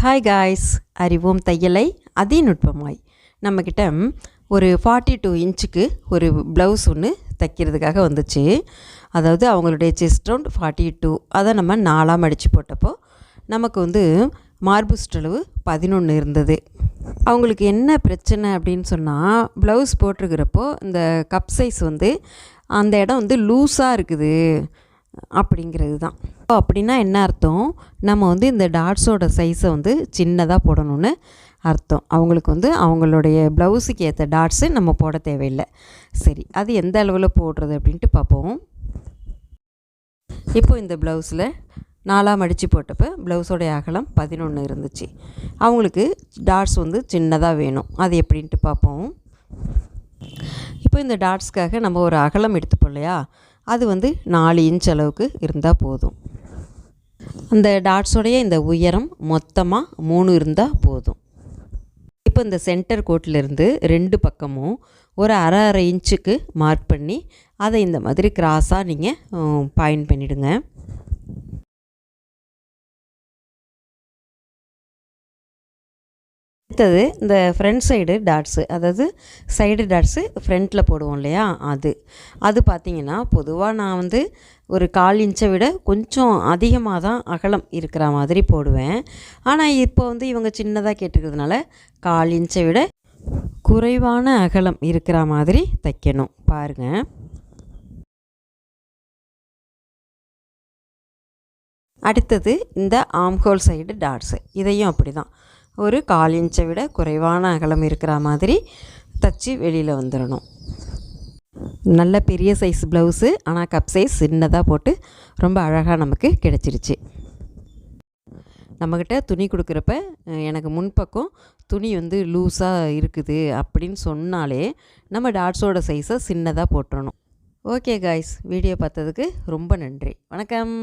Hi guys அறிவோம் தையலை அதிநுட்பமாய். நம்மக்கிட்ட ஒரு ஃபார்ட்டி டூ இன்ச்சுக்கு ஒரு ப்ளவுஸ் ஒன்று தைக்கிறதுக்காக வந்துச்சு. அதாவது அவங்களுடைய செஸ்ட் ரவுண்ட் ஃபார்ட்டி டூ அதை நம்ம நாலாம் அடித்து போட்டப்போ நமக்கு வந்து மார்பு சுற்றளவு பதினொன்று இருந்தது. அவங்களுக்கு என்ன பிரச்சனை அப்படின்னு சொன்னால் ப்ளவுஸ் போட்டிருக்கிறப்போ இந்த கப் சைஸ் வந்து அந்த இடம் வந்து லூஸாக இருக்குது அப்படிங்கிறது தான் அப்படின்னா என்ன அர்த்தம்? நம்ம வந்து இந்த டாட்ஸோட சைஸை வந்து சின்னதாக போடணும்னு அர்த்தம். அவங்களுக்கு வந்து அவங்களுடைய ப்ளவுஸுக்கு ஏற்ற டாட்ஸு நம்ம போட தேவையில்லை. சரி அது எந்த அளவில் போடுறது அப்படின்ட்டு பார்ப்போம். இப்போ இந்த ப்ளவுஸில் நாலாம் அடித்து போட்டப்போ ப்ளவுஸோடைய அகலம் பதினொன்று இருந்துச்சு. அவங்களுக்கு டாட்ஸ் வந்து சின்னதாக வேணும். அது எப்படின்ட்டு பார்ப்போம். இப்போ இந்த டாட்ஸ்க்காக நம்ம ஒரு அகலம் எடுத்துப்போம் இல்லையா? அது வந்து நாலு இன்ச் அளவுக்கு இருந்தால் போதும். அந்த டாட்ஸோடைய இந்த உயரம் மொத்தமாக மூணு இருந்தால் போதும். இப்போ இந்த சென்டர் கோட்டிலிருந்து ரெண்டு பக்கமும் ஒரு அரை அரை இன்ச்சுக்கு மார்க் பண்ணி அதை இந்த மாதிரி கிராஸாக நீங்கள் பாயிண்ட் பண்ணிவிடுங்க அடுத்தது இந்த ஃப்ரண்ட் சைடு டாட்ஸு அதாவது சைடு டாட்ஸு ஃப்ரண்ட்டில் போடுவோம் இல்லையா? அது. அது பார்த்திங்கன்னா பொதுவாக நான் வந்து ஒரு கால் இன்ச்சை விட கொஞ்சம் அதிகமாக தான் அகலம் இருக்கிற மாதிரி போடுவேன். ஆனால் இப்போ வந்து இவங்க சின்னதாக கேட்டுருக்கிறதுனால கால் இன்ச்சை விட குறைவான அகலம் இருக்கிற மாதிரி தைக்கணும். பாருங்கள் அடுத்தது இந்த ஆம்ஹோல் சைடு டாட்ஸு இதையும் அப்படி தான் ஒரு கால் இன்ச்சை விட குறைவான அகலம் இருக்கிற மாதிரி தச்சு வெளியில் வந்துடணும் நல்ல பெரிய சைஸ் ப்ளவுஸு ஆனால் கப் சைஸ் சின்னதாக போட்டு ரொம்ப அழகாக நமக்கு கிடச்சிருச்சு. நம்மக்கிட்ட துணி கொடுக்குறப்ப எனக்கு முன்பக்கம் துணி வந்து லூஸாக இருக்குது அப்படின்னு சொன்னாலே நம்ம டாட்ஸோட சைஸை சின்னதாக போட்டுறணும். ஓகே காய்ஸ் வீடியோ பார்த்ததுக்கு ரொம்ப நன்றி. வணக்கம்.